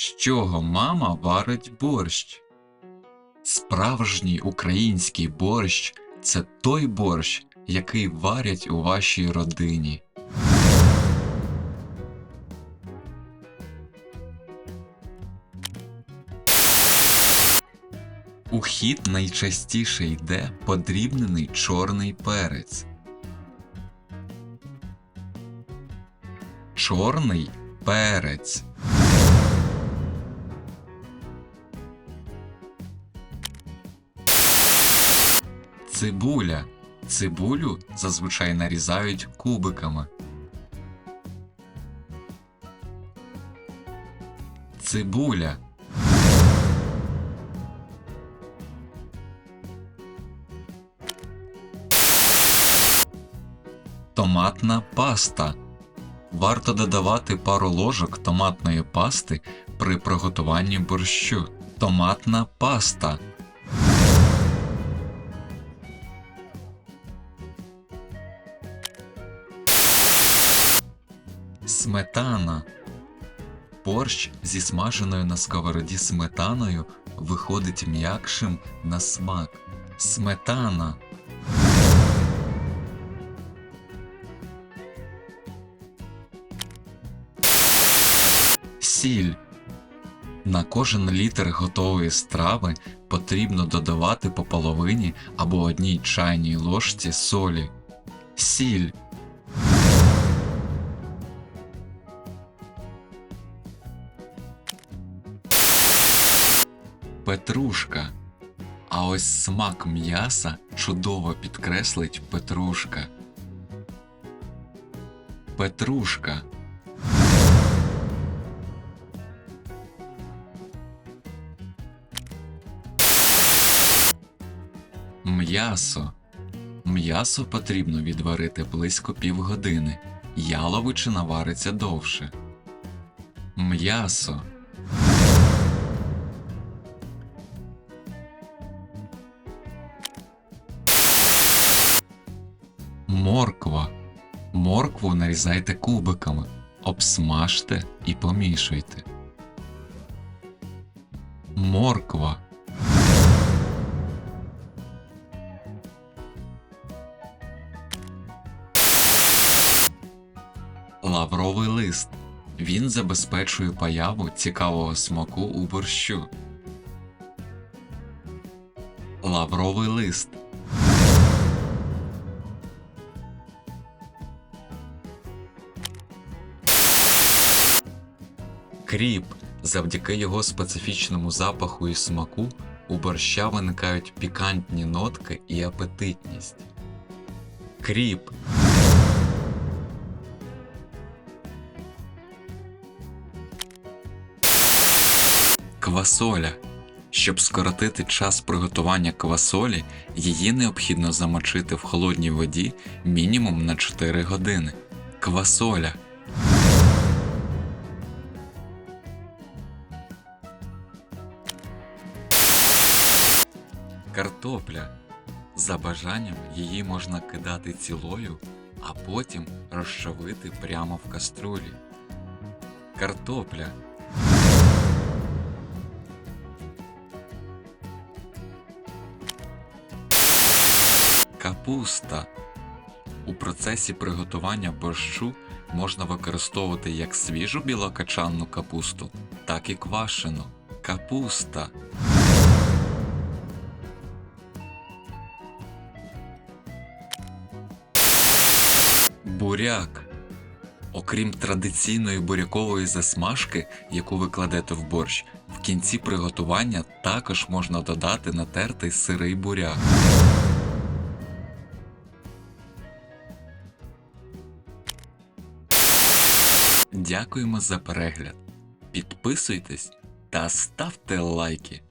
З чого мама варить борщ? Справжній український борщ це той борщ, який варять у вашій родині. У хід найчастіше йде подрібнений чорний перець. Чорний перець. Цибуля. Цибулю зазвичай нарізають кубиками. Цибуля. Томатна паста. Варто додавати пару ложок томатної пасти при приготуванні борщу. Томатна паста. Сметана. Борщ зі смаженою на сковороді сметаною виходить м'якшим на смак. Сметана. Сіль. На кожен літр готової страви потрібно додавати по половині або одній чайній ложці солі. Сіль. Петрушка. А ось смак м'яса чудово підкреслить петрушка. Петрушка. М'ясо. М'ясо потрібно відварити близько півгодини. Яловичина вариться довше. М'ясо. Морква. Моркву нарізайте кубиками, обсмажте і помішуйте. Морква. Лавровий лист. Він забезпечує появу цікавого смаку у борщу. Лавровий лист. Кріп. Завдяки його специфічному запаху і смаку у борща виникають пікантні нотки і апетитність. Кріп. Квасоля. Щоб скоротити час приготування квасолі, її необхідно замочити в холодній воді мінімум на 4 години. Квасоля. Картопля. За бажанням її можна кидати цілою, а потім розчавити прямо в каструлі. Картопля. Капуста. У процесі приготування борщу можна використовувати як свіжу білокачанну капусту, так і квашену. Капуста. Буряк. Окрім традиційної бурякової засмажки, яку ви кладете в борщ, в кінці приготування також можна додати натертий сирий буряк. Дякуємо за перегляд. Підписуйтесь та ставте лайки.